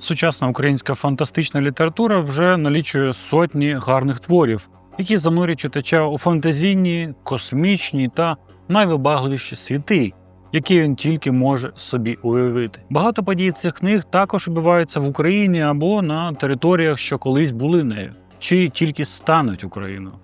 Сучасна українська фантастична література вже налічує сотні гарних творів, які занурять читача у фантазійні, космічні та найвибагливіші світи, які він тільки може собі уявити. Багато подій цих книг також відбуваються в Україні або на територіях, що колись були нею, чи тільки стануть Україною.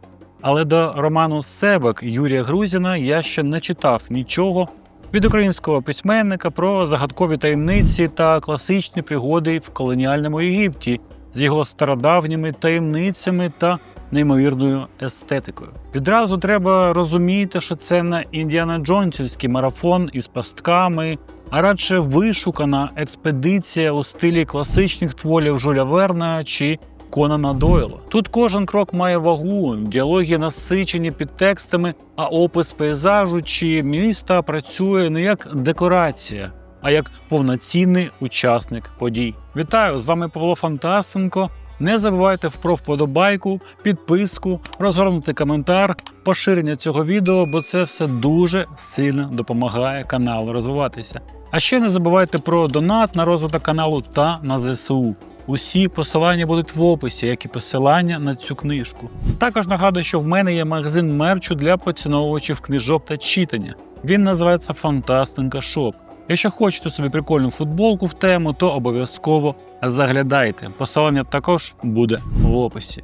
Але до роману Себек Юрія Грузіна я ще не читав нічого від українського письменника про загадкові таємниці та класичні пригоди в колоніальному Єгипті з його стародавніми таємницями та неймовірною естетикою. Відразу треба розуміти, що це не Індіана Джонсівський марафон із пастками, а радше вишукана експедиція у стилі класичних творів Жуля Верна чи Конана Дойла. Тут кожен крок має вагу, діалоги насичені підтекстами, а опис пейзажу чи міста працює не як декорація, а як повноцінний учасник подій. Вітаю! З вами Павло Фантастенко. Не забувайте про вподобайку, підписку, розгорнути коментар, поширення цього відео, бо це все дуже сильно допомагає каналу розвиватися. А ще не забувайте про донат на розвиток каналу та на ЗСУ. Усі посилання будуть в описі, як і посилання на цю книжку. Також нагадую, що в мене є магазин мерчу для поціновувачів книжок та читання. Він називається Фантастинка Шоп. Якщо хочете собі прикольну футболку в тему, то обов'язково заглядайте. Посилання також буде в описі.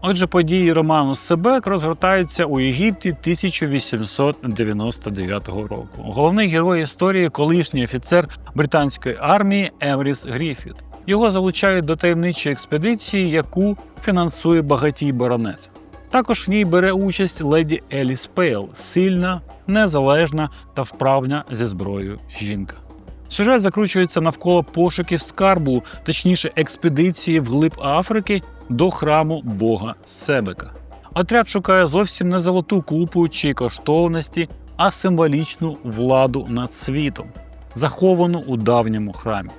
Отже, події роману Себек розгортаються у Єгипті 1899 року. Головний герой історії колишній офіцер британської армії Емріс Гріфіт. Його залучають до таємничої експедиції, яку фінансує багатій баронет. Також в ній бере участь леді Еліс Пейл, сильна, незалежна та вправна зі зброєю жінка. Сюжет закручується навколо пошуків скарбу, точніше експедиції вглиб Африки до храму бога Себека. Отряд шукає зовсім не золоту купу чи коштовності, а символічну владу над світом, заховану у давньому храмі.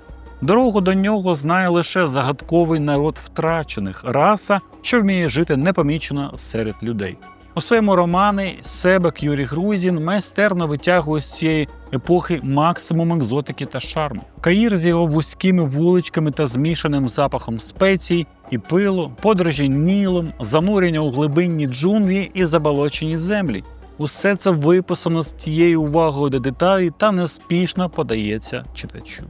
Дорогу до нього знає лише загадковий народ втрачених, раса, що вміє жити непомічено серед людей. У своєму романі Себек Юрій Грузін майстерно витягує з цієї епохи максимум екзотики та шарму. Каїр з його вузькими вуличками та змішаним запахом спецій і пилу, подорожі Нілом, занурення у глибинні джунглі і заболочені землі. Усе це виписано з тією увагою до деталей та неспішно подається читачу.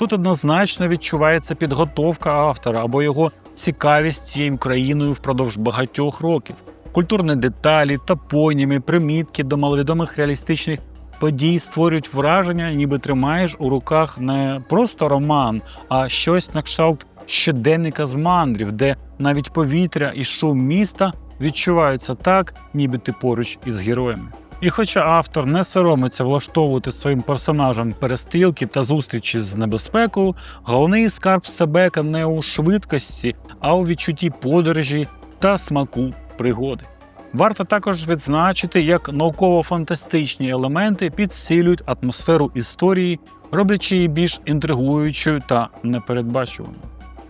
Тут однозначно відчувається підготовка автора або його цікавість цією країною впродовж багатьох років. Культурні деталі, топоніми, примітки до маловідомих реалістичних подій створюють враження, ніби тримаєш у руках не просто роман, а щось на кшталт щоденника з мандрів, де навіть повітря і шум міста відчуваються так, ніби ти поруч із героями. І хоча автор не соромиться влаштовувати своїм персонажам перестрілки та зустрічі з небезпекою, головний скарб Себека не у швидкості, а у відчутті подорожі та смаку пригоди. Варто також відзначити, як науково-фантастичні елементи підсилюють атмосферу історії, роблячи її більш інтригуючою та непередбачуваною.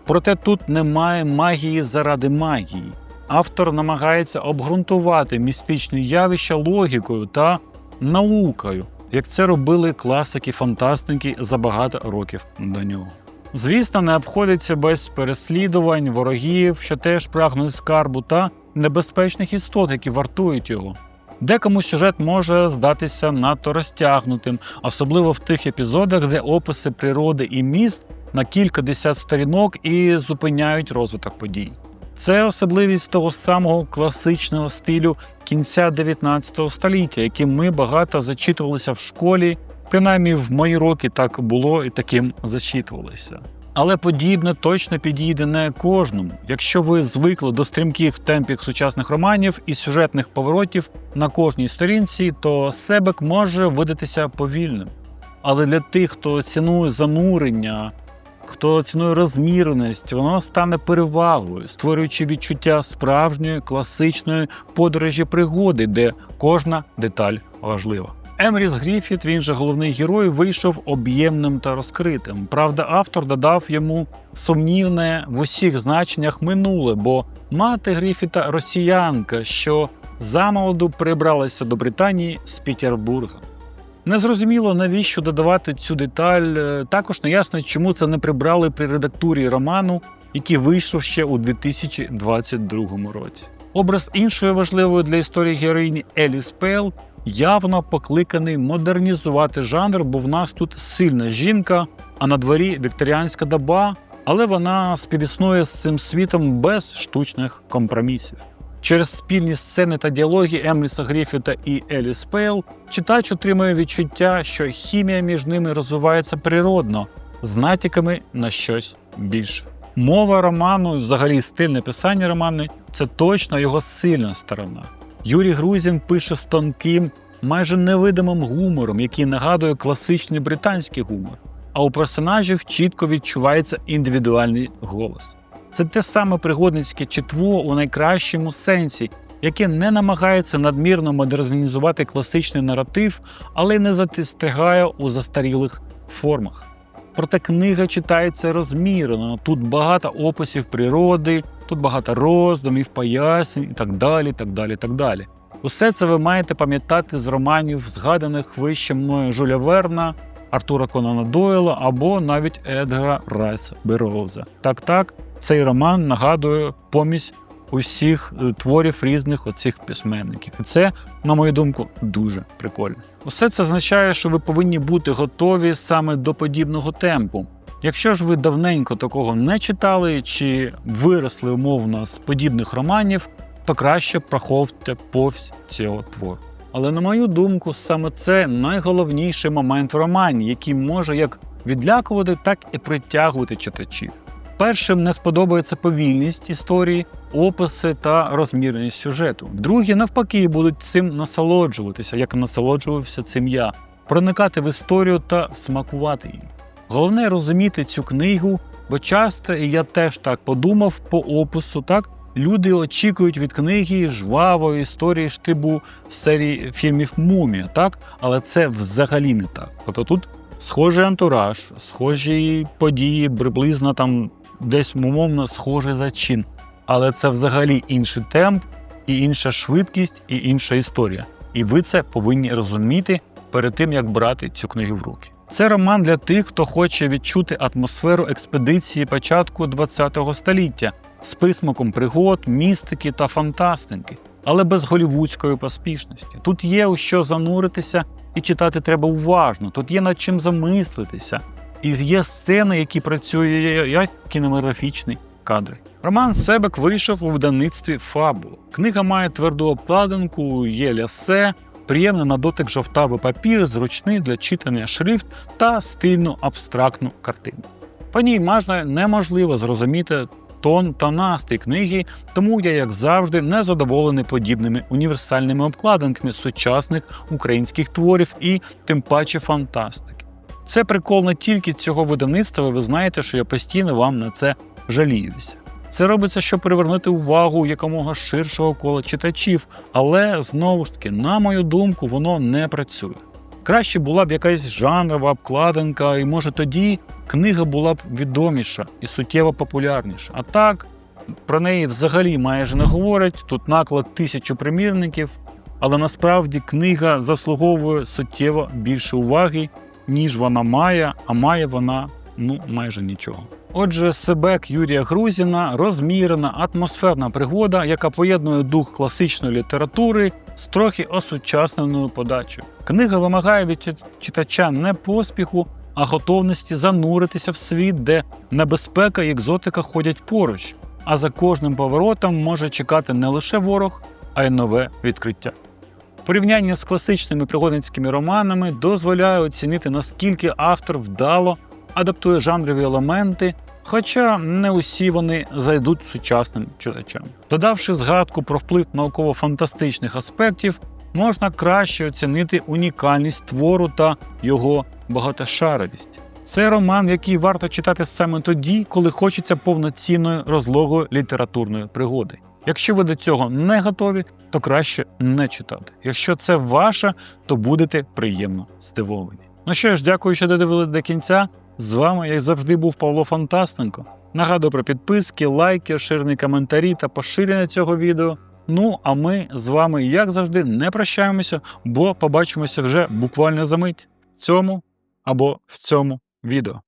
Проте тут немає магії заради магії. Автор намагається обґрунтувати містичні явища логікою та наукою, як це робили класики фантастики за багато років до нього. Звісно, не обходиться без переслідувань, ворогів, що теж прагнуть скарбу, та небезпечних істот, які вартують його. Декому сюжет може здатися надто розтягнутим, особливо в тих епізодах, де описи природи і міст на кілька десят сторінок і зупиняють розвиток подій. Це особливість того самого класичного стилю кінця 19 століття, яким ми багато зачитувалися в школі. Принаймні в мої роки так було і таким зачитувалися. Але подібне точно підійде не кожному. Якщо ви звикли до стрімких темпів сучасних романів і сюжетних поворотів на кожній сторінці, то Себек може видатися повільним. Але для тих, хто цінує занурення, хто цінує розміреність, воно стане перевагою, створюючи відчуття справжньої класичної подорожі пригоди, де кожна деталь важлива. Емріс Гріфіт, він же головний герой, вийшов об'ємним та розкритим. Правда, автор додав йому сумнівне в усіх значеннях минуле, бо мати Гріфіта росіянка, що замолоду перебралася до Британії з Петербурга. Незрозуміло, навіщо додавати цю деталь. е, Також не ясно, чому це не прибрали при редактурі роману, який вийшов ще у 2022 році. Образ іншої важливої для історії героїні Еліс Пейл явно покликаний модернізувати жанр, бо в нас тут сильна жінка, а на дворі вікторіанська доба, але вона співіснує з цим світом без штучних компромісів. Через спільні сцени та діалоги Емліса Гріфіта і Еліс Пейл читач отримує відчуття, що хімія між ними розвивається природно, з натяками на щось більше. Мова роману, взагалі стиль написання роману це точно його сильна сторона. Юрій Грузін пише з тонким, майже невидимим гумором, який нагадує класичний британський гумор. А у персонажів чітко відчувається індивідуальний голос. Це те саме пригодницьке читво у найкращому сенсі, яке не намагається надмірно модернізувати класичний наратив, але не застрягає у застарілих формах. Проте книга читається розмірено. Тут багато описів природи, тут багато роздумів, пояснень і так далі. так далі, так далі. Усе це ви маєте пам'ятати з романів, згаданих вище мною Жуля Верна, Артура Конана Дойла або навіть Едгара Райса Бероуза. Так, так, цей роман нагадує помість усіх е, творів різних оцих письменників. І це, на мою думку, дуже прикольно. Усе це означає, що ви повинні бути готові саме до подібного темпу. Якщо ж ви давненько такого не читали чи виросли умовно з подібних романів, то краще проходьте повз цього твору. Але на мою думку, саме це найголовніший момент в романі, який може як відлякувати, так і притягувати читачів. Першим не сподобається повільність історії, описи та розмірність сюжету. Другі, навпаки, будуть цим насолоджуватися, як насолоджувався цим я, проникати в історію та смакувати її. Головне розуміти цю книгу, бо часто, і я теж так подумав по опису, так люди очікують від книги жвавої історії штибу серії фільмів Мумія, так, але це взагалі не так. Тобто тут схожий антураж, схожі події, приблизно там десь умовно схожий зачин. Але це взагалі інший темп, і інша швидкість, і інша історія. І ви це повинні розуміти перед тим, як брати цю книгу в руки. Це роман для тих, хто хоче відчути атмосферу експедиції початку ХХ століття з присмаком пригод, містики та фантастики, але без голівудської поспішності. Тут є у що зануритися і читати треба уважно. Тут є над чим замислитися. І є сцени, які працюють як кінематографічні кадри. Роман Себек вийшов у видавництві Фабул. Книга має тверду обкладинку, є лясе, приємний на дотик жовтавий папір, зручний для читання шрифт та стильну абстрактну картинку. По ній майже неможливо зрозуміти тон та настрій книги, тому я, як завжди, не задоволений подібними універсальними обкладинками сучасних українських творів і тим паче фантастики. Це прикол не тільки цього видавництва, ви знаєте, що я постійно вам на це жаліюся. Це робиться, щоб привернути увагу якомога ширшого кола читачів, але знову ж таки, на мою думку, воно не працює. Краще була б якась жанрова обкладинка, і може тоді книга була б відоміша і суттєво популярніша. А так, про неї взагалі майже не говорять. Тут наклад тисячу примірників, але насправді книга заслуговує суттєво більше уваги, ніж вона має, а має вона ну майже нічого. Отже, Себек Юрія Грузіна розмірена атмосферна пригода, яка поєднує дух класичної літератури з трохи осучасненою подачею. Книга вимагає від читача не поспіху, а готовності зануритися в світ, де небезпека і екзотика ходять поруч, а за кожним поворотом може чекати не лише ворог, а й нове відкриття. Порівняння з класичними пригодницькими романами дозволяє оцінити, наскільки автор вдало адаптує жанрові елементи, хоча не усі вони зайдуть сучасним читачам. Додавши згадку про вплив науково-фантастичних аспектів, можна краще оцінити унікальність твору та його багатошаровість. Це роман, який варто читати саме тоді, коли хочеться повноцінної розлогої літературної пригоди. Якщо ви до цього не готові, то краще не читати. Якщо це ваше, то будете приємно здивовані. Ну що ж, дякую, що додивили до кінця. З вами, як завжди, був Павло Фантастенко. Нагадую про підписки, лайки, ширні коментарі та поширення цього відео. Ну а ми з вами, як завжди, не прощаємося, бо побачимося вже буквально за мить в цьому або в цьому відео.